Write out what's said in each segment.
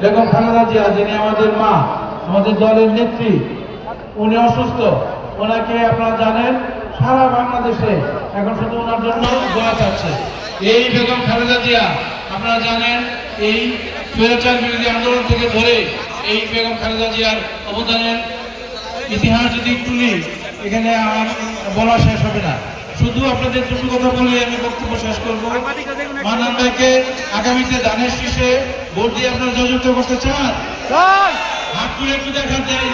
বেগম খালেদা জিয়া যিনি আমাদের মা, আমাদের দলের নেত্রী, উনি অসুস্থ। ওনাকে আপনারা জানেন, সারা বাংলাদেশে এখন শুধু ওনার জন্য দোয়া চাচ্ছে। এই বেগম খালেদা জিয়া, আপনারা জানেন, এই স্বৈরাচার বিরোধী আন্দোলন থেকে ধরে এই বেগম খালেদা জিয়ার অবদানের ইতিহাস যদি তুলি এখানে আমার বলা শেষ হবে না। শুধু আপনাদের দুটো কথা বলে আমি বক্তব্য শেষ করব। মান্নান ভাইকে আগামীতে দানের শীষে ভোট দিয়ে আপনারা জয়যুক্ত করতে চান? হাত তুলে একটু দেখান যায়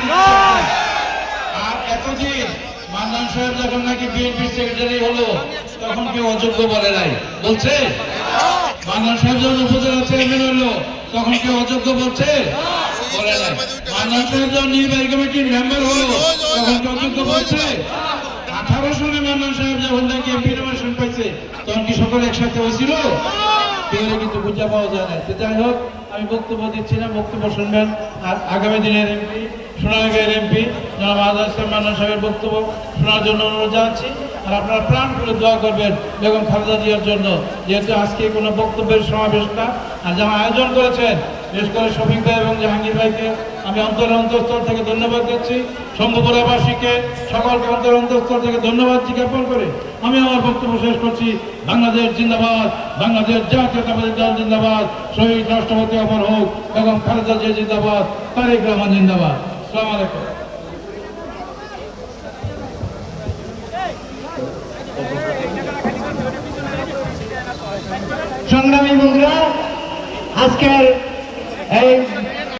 আর এতদিন মান্নান সাহেব যখন নাকি বিএনপি সেক্রেটারি হলো তখন কেউ অযোগ্য বলে নাই। বলছে? মান্নান সাহেব যখন উপজেলা চেয়ারম্যান হলো তখন কেউ অযোগ্য বলছে? বলে নাই। মান্নান সাহেব যখন নির্বাহী কমিটির মেম্বার হলো তখন কেউ অযোগ্য বলছে? আঠারো সালে মান্নান সাহেব যখন নাকি এমপি পাইছে, তখন কি সকলে একসাথে হয়েছিল? কিন্তু বুঝা পাওয়া যায় না তো যাই হোক, আমি বক্তব্য দিচ্ছি না, বক্তব্য শুনবেন। আর আগামী দিনের এমপি সোনারগাঁয়ের এমপি, জনাব আজাদ ইসলাম মান্নান সাহেবের বক্তব্য শোনার জন্য অনুরোধ জানাচ্ছি। আর আপনারা প্রাণ করে দোয়া করবেন বেগম খালেদা জিয়ার জন্য, যেহেতু আজকে কোনো বক্তব্যের সমাবেশ না, আর যারা আয়োজন করেছেন বিশেষ করে শফিক ভাই এবং জাহাঙ্গীর ভাইকে আমি অন্তর অন্তঃস্থল থেকে ধন্যবাদ দিচ্ছি। শম্ভুপুরাবাসীকে সকলকে অন্তর অন্তঃস্থল থেকে ধন্যবাদ জ্ঞাপন করে আমি আমার বক্তব্য শেষ করছি। বাংলাদেশ জিন্দাবাদ, বাংলাদেশ জাতীয়তাবাদী দল জিন্দাবাদ, শহীদ রাষ্ট্রপতি অমর হোক এবং খালেদা জিয়া জিন্দাবাদ, তারেক রহমান জিন্দাবাদ। সালাম আলাইকুম। সংগ্রামী বন্ধুরা, আজকের